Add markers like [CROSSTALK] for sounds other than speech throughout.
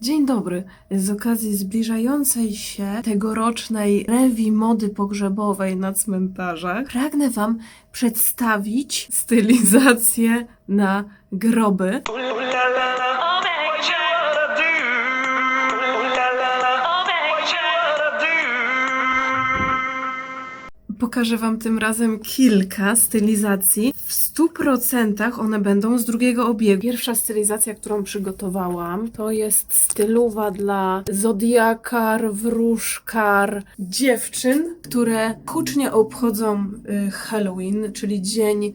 Dzień dobry. Z okazji zbliżającej się tegorocznej rewi mody pogrzebowej na cmentarzach pragnę Wam przedstawić stylizację na groby. Pokażę Wam tym razem kilka stylizacji. W 100% one będą z drugiego obiegu. Pierwsza stylizacja, którą przygotowałam, to jest stylowa dla zodiakar, wróżkar, dziewczyn, które hucznie obchodzą y, Halloween, czyli dzień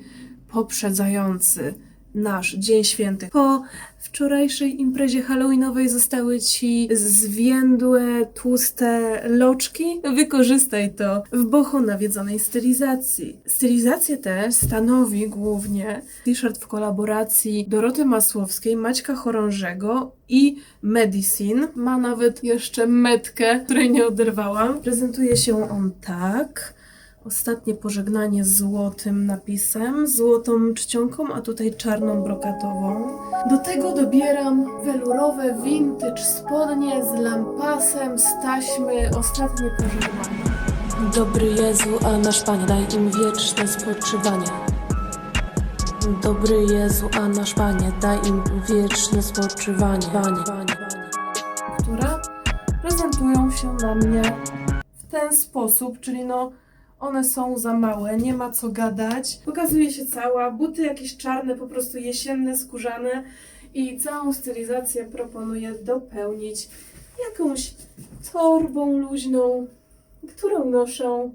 poprzedzający nasz Dzień Święty. Po wczorajszej imprezie halloweenowej zostały ci zwiędłe, tłuste loczki. Wykorzystaj to w boho nawiedzonej stylizacji. Stylizację tę stanowi głównie t-shirt w kolaboracji Doroty Masłowskiej, Maćka Chorążego i Medicine. Ma nawet jeszcze metkę, której nie oderwałam. Prezentuje się on tak. Ostatnie pożegnanie z złotym napisem, złotą czcionką, a tutaj czarną brokatową. Do tego dobieram welurowe vintage spodnie z lampasem, z taśmy, ostatnie pożegnanie. Dobry Jezu, a nasz Panie, daj im wieczne spoczywanie. Dobry Jezu, a nasz Panie, daj im wieczne spoczywanie. Panie, Panie, które prezentują się na mnie w ten sposób, czyli no one są za małe, nie ma co gadać. Pokazuje się cała, buty jakieś czarne, po prostu jesienne, skórzane i całą stylizację proponuję dopełnić jakąś torbą luźną, którą noszą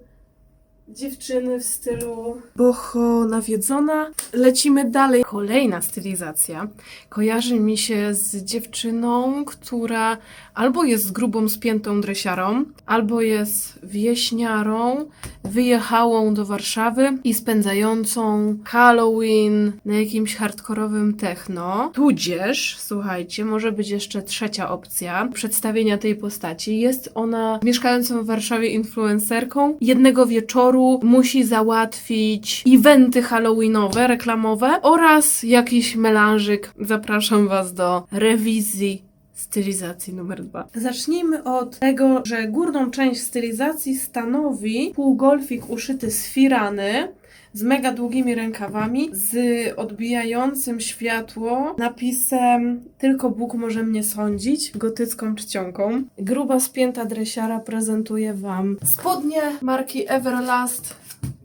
dziewczyny w stylu boho nawiedzona. Lecimy dalej. Kolejna stylizacja kojarzy mi się z dziewczyną, która albo jest grubą, spiętą dresiarą, albo jest wieśniarą, wyjechałą do Warszawy i spędzającą Halloween na jakimś hardkorowym techno. Tudzież, słuchajcie, może być jeszcze trzecia opcja przedstawienia tej postaci. Jest ona mieszkającą w Warszawie influencerką. Jednego wieczoru musi załatwić eventy halloweenowe, reklamowe oraz jakiś melanżyk. Zapraszam Was do rewizji stylizacji numer dwa. Zacznijmy od tego, że górną część stylizacji stanowi półgolfik uszyty z firany z mega długimi rękawami, z odbijającym światło napisem Tylko Bóg może mnie sądzić, gotycką czcionką. Gruba spięta dresiara prezentuje Wam spodnie marki Everlast,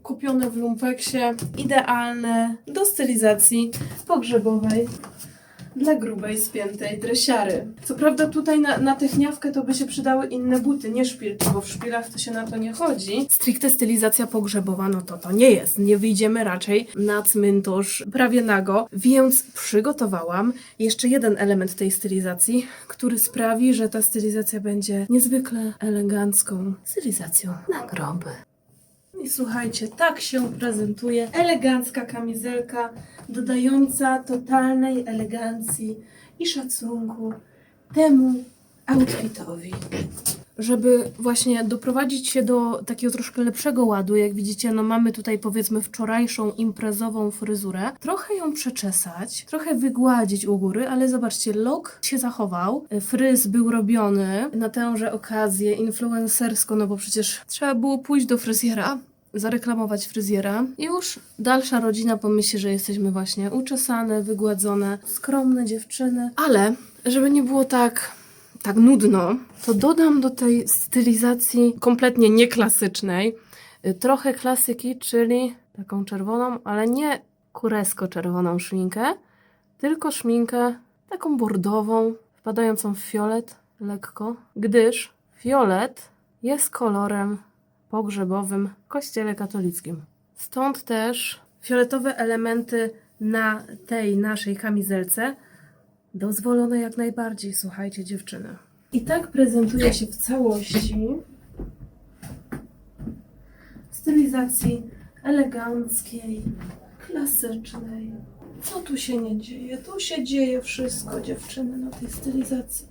kupione w lumpeksie, idealne do stylizacji pogrzebowej dla grubej, spiętej dresiary. Co prawda tutaj na, na techniawkę to by się przydały inne buty, nie szpilki, bo w szpilach to się na to nie chodzi. Stricte stylizacja pogrzebowa, no to to nie jest. Nie wyjdziemy raczej na cmentarz prawie nago, więc przygotowałam jeszcze jeden element tej stylizacji, który sprawi, że ta stylizacja będzie niezwykle elegancką stylizacją na groby. I słuchajcie, tak się prezentuje elegancka kamizelka, dodająca totalnej elegancji i szacunku temu outfitowi. Żeby właśnie doprowadzić się do takiego troszkę lepszego ładu, jak widzicie, no mamy tutaj powiedzmy wczorajszą imprezową fryzurę, trochę ją przeczesać, trochę wygładzić u góry, ale zobaczcie, look się zachował, fryz był robiony na tęże okazję influencersko, no bo przecież trzeba było pójść do fryzjera, zareklamować fryzjera. I już dalsza rodzina pomyśli, że jesteśmy właśnie uczesane, wygładzone, skromne dziewczyny. Ale, żeby nie było tak, tak nudno, to dodam do tej stylizacji kompletnie nieklasycznej y, trochę klasyki, czyli taką czerwoną, ale nie kuresko-czerwoną szminkę, tylko szminkę taką bordową, wpadającą w fiolet lekko, gdyż fiolet jest kolorem pogrzebowym kościele katolickim. Stąd też fioletowe elementy na tej naszej kamizelce dozwolone jak najbardziej, słuchajcie dziewczyny. I tak prezentuje się w całości stylizacji eleganckiej, klasycznej. Co tu się nie dzieje? Tu się dzieje wszystko, dziewczyny, na tej stylizacji.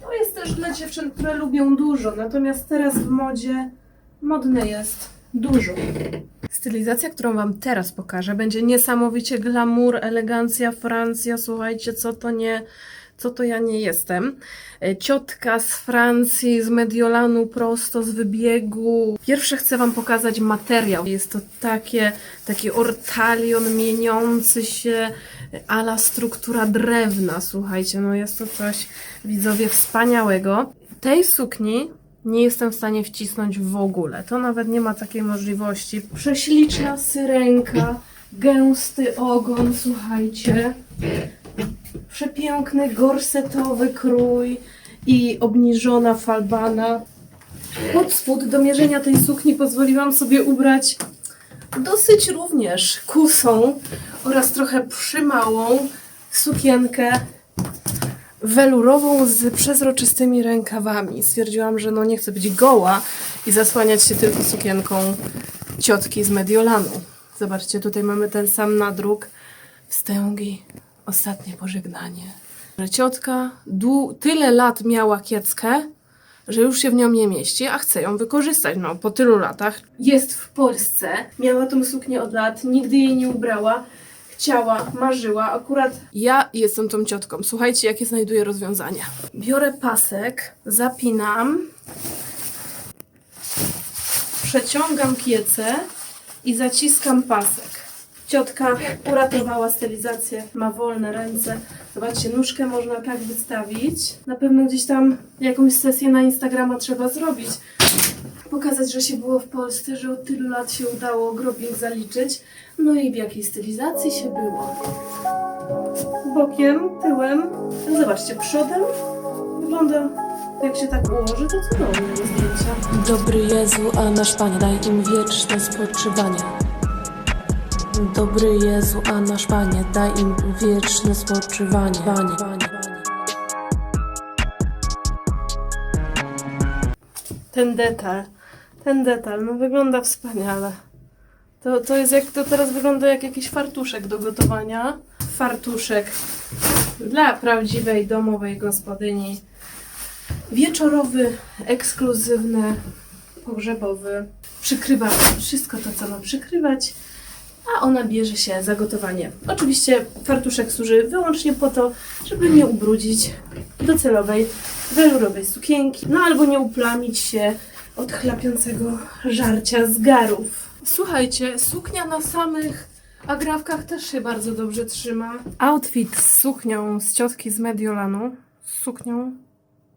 To jest też dla dziewczyn, które lubią dużo, natomiast teraz w modzie modne jest dużo. Stylizacja, którą Wam teraz pokażę, będzie niesamowicie glamour, elegancja, Francja. Słuchajcie, co to nie, co to ja nie jestem. E, Ciotka z Francji, z Mediolanu, prosto z wybiegu. Pierwsze chcę Wam pokazać materiał. Jest to takie, taki ortalion mieniący się, e, ala struktura drewna. Słuchajcie, no jest to coś, widzowie, wspaniałego. Tej sukni nie jestem w stanie wcisnąć w ogóle. To nawet nie ma takiej możliwości. Prześliczna syrenka, gęsty ogon, słuchajcie. Przepiękny gorsetowy krój i obniżona falbana. Pod spód do mierzenia tej sukni pozwoliłam sobie ubrać dosyć również kusą oraz trochę przymałą sukienkę welurową z przezroczystymi rękawami. Stwierdziłam, że no nie chcę być goła i zasłaniać się tylko sukienką ciotki z Mediolanu. Zobaczcie, tutaj mamy ten sam nadruk. Wstęgi, ostatnie pożegnanie. Że ciotka tyle lat miała kieckę, że już się w nią nie mieści, a chce ją wykorzystać. No, po tylu latach. Jest w Polsce, miała tą suknię od lat, nigdy jej nie ubrała. Chciała, marzyła, akurat ja jestem tą ciotką. Słuchajcie, jakie znajduję rozwiązania. Biorę pasek, zapinam, przeciągam kiecę i zaciskam pasek. Ciotka uratowała stylizację, ma wolne ręce. Zobaczcie, nóżkę można tak wystawić. Na pewno gdzieś tam jakąś sesję na Instagrama trzeba zrobić. Pokazać, że się było w Polsce, że od tylu lat się udało grobnik zaliczyć. No i w jakiej stylizacji się było. Bokiem, tyłem. No Zobaczcie, przodem wygląda jak się tak ułoży, to cudownie do zdjęcia. Dobry Jezu, a nasz Panie, daj im wieczne spoczywanie. Dobry Jezu, a nasz Panie, daj im wieczne spoczywanie. Panie, Panie, Panie. Ten detal, ten detal, no wygląda wspaniale. To, to jest jak, to teraz wygląda jak jakiś fartuszek do gotowania. Fartuszek dla prawdziwej domowej gospodyni. Wieczorowy, ekskluzywny, pogrzebowy. Przykrywa wszystko to, co ma przykrywać, a ona bierze się za gotowanie. Oczywiście fartuszek służy wyłącznie po to, żeby nie ubrudzić docelowej welurowej sukienki, no albo nie uplamić się od chlapiącego żarcia z garów. Słuchajcie, suknia na samych agrafkach też się bardzo dobrze trzyma. Outfit z suknią z ciotki z Mediolanu, z suknią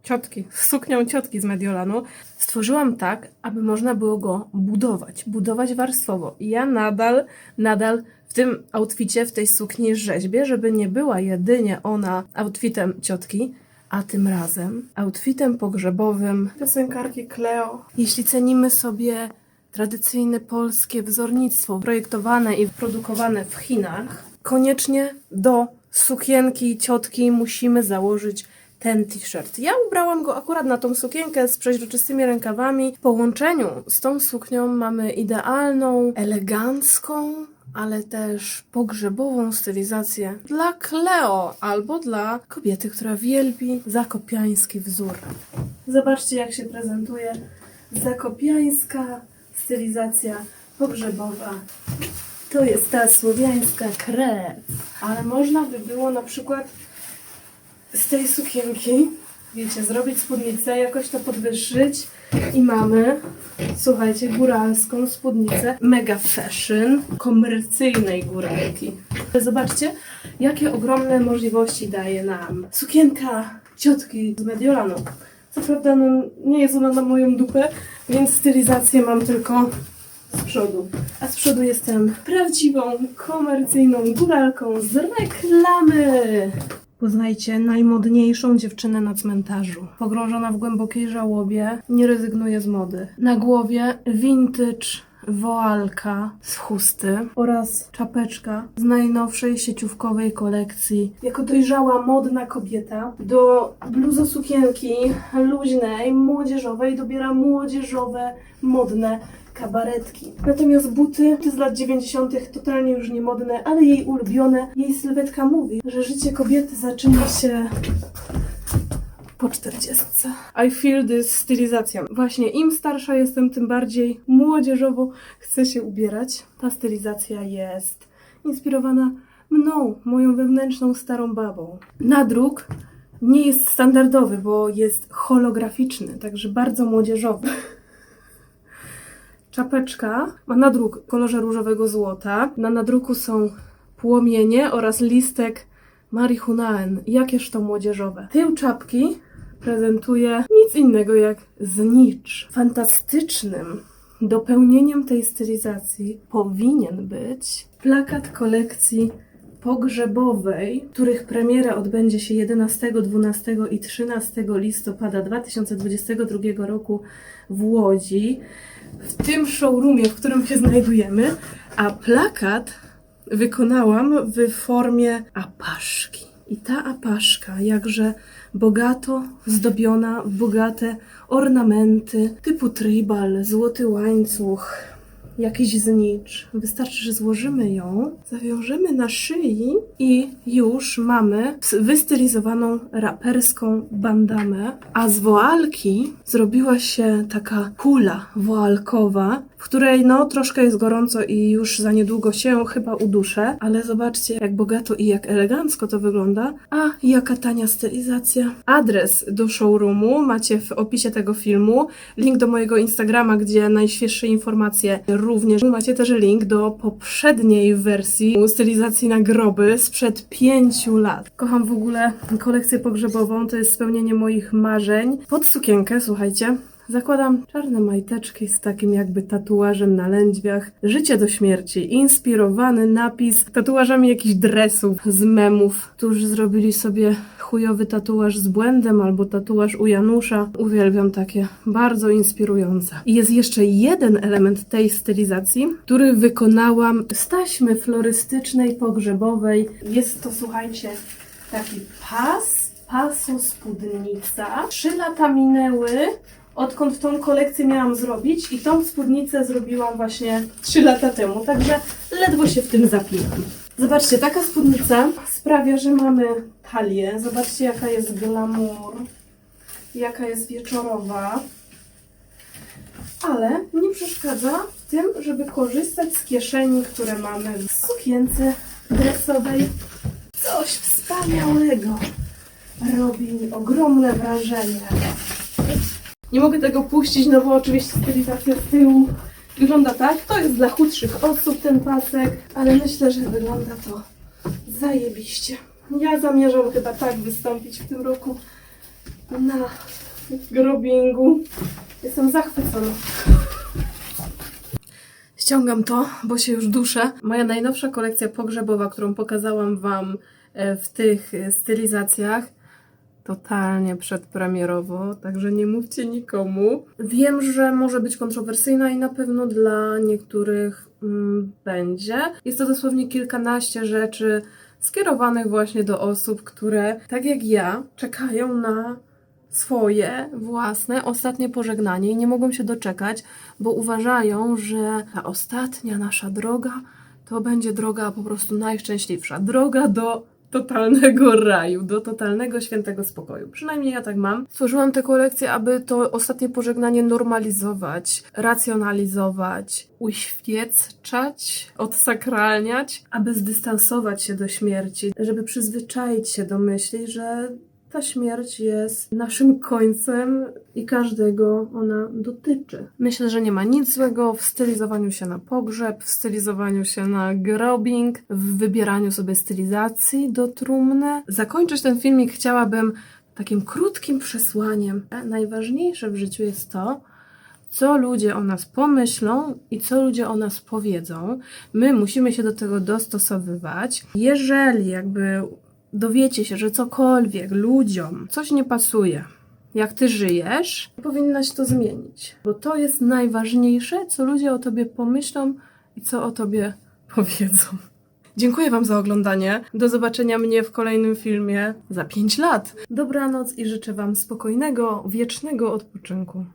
ciotki, z suknią ciotki z Mediolanu, stworzyłam tak, aby można było go budować, budować warstwowo. I ja nadal, nadal w tym outficie, w tej sukni rzeźbię, żeby nie była jedynie ona outfitem ciotki, a tym razem outfitem pogrzebowym piosenkarki Cleo. Jeśli cenimy sobie tradycyjne polskie wzornictwo projektowane i produkowane w Chinach, koniecznie do sukienki ciotki musimy założyć ten t-shirt. Ja ubrałam go akurat na tą sukienkę z przeźroczystymi rękawami. W połączeniu z tą suknią mamy idealną, elegancką, ale też pogrzebową stylizację dla Cleo albo dla kobiety, która wielbi zakopiański wzór. Zobaczcie, jak się prezentuje zakopiańska stylizacja pogrzebowa. To jest ta słowiańska krew. Ale można by było na przykład z tej sukienki, wiecie, zrobić spódnicę, jakoś to podwyższyć i mamy, słuchajcie, góralską spódnicę mega fashion, komercyjnej góralki. Zobaczcie, jakie ogromne możliwości daje nam sukienka ciotki z Mediolanu. Co prawda, no, nie jest ona na moją dupę, więc stylizację mam tylko z przodu. A z przodu jestem prawdziwą, komercyjną góralką z reklamy. Poznajcie najmodniejszą dziewczynę na cmentarzu. Pogrążona w głębokiej żałobie, nie rezygnuje z mody. Na głowie vintage woalka z chusty oraz czapeczka z najnowszej sieciówkowej kolekcji. Jako dojrzała, modna kobieta do bluzosukienki luźnej, młodzieżowej dobiera młodzieżowe, modne kabaretki. Natomiast buty buty z lat 90. totalnie już nie modne, ale jej ulubione. Jej sylwetka mówi, że życie kobiety zaczyna się po 40. I feel this stylizacja. Właśnie im starsza jestem, tym bardziej młodzieżowo chcę się ubierać. Ta stylizacja jest inspirowana mną, moją wewnętrzną starą babą. Nadruk nie jest standardowy, bo jest holograficzny, także bardzo młodzieżowy. Czapeczka ma nadruk w kolorze różowego złota. Na nadruku są płomienie oraz listek marihunaen. Jakież to młodzieżowe. Tył czapki prezentuje nic innego jak znicz. Fantastycznym dopełnieniem tej stylizacji powinien być plakat kolekcji pogrzebowej, których premiera odbędzie się 11, 12 i 13 listopada 2022 roku w Łodzi, w tym showroomie, w którym się znajdujemy, a plakat wykonałam w formie apaszki. I ta apaszka, jakże bogato zdobiona w bogate ornamenty typu tribal, złoty łańcuch, jakiś znicz. Wystarczy, że złożymy ją, zawiążemy na szyi i już mamy wystylizowaną raperską bandamę, a z woalki zrobiła się taka kula woalkowa, w której no troszkę jest gorąco i już za niedługo się chyba uduszę, ale zobaczcie jak bogato i jak elegancko to wygląda, a jaka tania stylizacja. Adres do showroomu macie w opisie tego filmu, link do mojego Instagrama, gdzie najświeższe informacje również. Macie też link do poprzedniej wersji stylizacji na groby sprzed pięciu lat. Kocham w ogóle kolekcję pogrzebową, to jest spełnienie moich marzeń. Pod sukienkę, słuchajcie, Zakładam czarne majteczki z takim jakby tatuażem na lędźwiach. Życie do śmierci. Inspirowany napis tatuażami jakichś dresów z memów, którzy zrobili sobie chujowy tatuaż z błędem albo tatuaż u Janusza. Uwielbiam takie. Bardzo inspirujące. I jest jeszcze jeden element tej stylizacji, który wykonałam z taśmy florystycznej, pogrzebowej. Jest to, słuchajcie, taki pas, paso spódnica. Trzy lata minęły, odkąd tą kolekcję miałam zrobić i tą spódnicę zrobiłam właśnie 3 lata temu, także ledwo się w tym zapinam. Zobaczcie, taka spódnica sprawia, że mamy talię. Zobaczcie, jaka jest glamour, jaka jest wieczorowa. Ale nie przeszkadza w tym, żeby korzystać z kieszeni, które mamy w sukience dresowej. Coś wspaniałego. Robi ogromne wrażenie. Nie mogę tego puścić, no bo oczywiście stylizacja z tyłu wygląda tak. To jest dla chudszych osób ten pasek, ale myślę, że wygląda to zajebiście. Ja zamierzam chyba tak wystąpić w tym roku na grobingu. Jestem zachwycona. Ściągam to, bo się już duszę. Moja najnowsza kolekcja pogrzebowa, którą pokazałam Wam e, w tych e, stylizacjach, totalnie przedpremierowo, także nie mówcie nikomu. Wiem, że może być kontrowersyjna i na pewno dla niektórych mm, będzie. Jest to dosłownie kilkanaście rzeczy skierowanych właśnie do osób, które, tak jak ja, czekają na swoje własne ostatnie pożegnanie i nie mogą się doczekać, bo uważają, że ta ostatnia nasza droga to będzie droga po prostu najszczęśliwsza. Droga do totalnego [LAUGHS] raju, do totalnego świętego spokoju. Przynajmniej ja tak mam. Stworzyłam tę kolekcję, aby to ostatnie pożegnanie normalizować, racjonalizować, uświecczać, odsakralniać, aby zdystansować się do śmierci, żeby przyzwyczaić się do myśli, że ta śmierć jest naszym końcem i każdego ona dotyczy. Myślę, że nie ma nic złego w stylizowaniu się na pogrzeb, w stylizowaniu się na grobing, w wybieraniu sobie stylizacji do trumny. Zakończyć ten filmik chciałabym takim krótkim przesłaniem. Najważniejsze w życiu jest to, co ludzie o nas pomyślą i co ludzie o nas powiedzą. My musimy się do tego dostosowywać. Jeżeli jakby dowiecie się, że cokolwiek ludziom coś nie pasuje, jak ty żyjesz, powinnaś to zmienić. Bo to jest najważniejsze, co ludzie o tobie pomyślą i co o tobie [LAUGHS] powiedzą. Dziękuję Wam za oglądanie. Do zobaczenia mnie w kolejnym filmie za 5 lat. Dobranoc i życzę Wam spokojnego, wiecznego odpoczynku.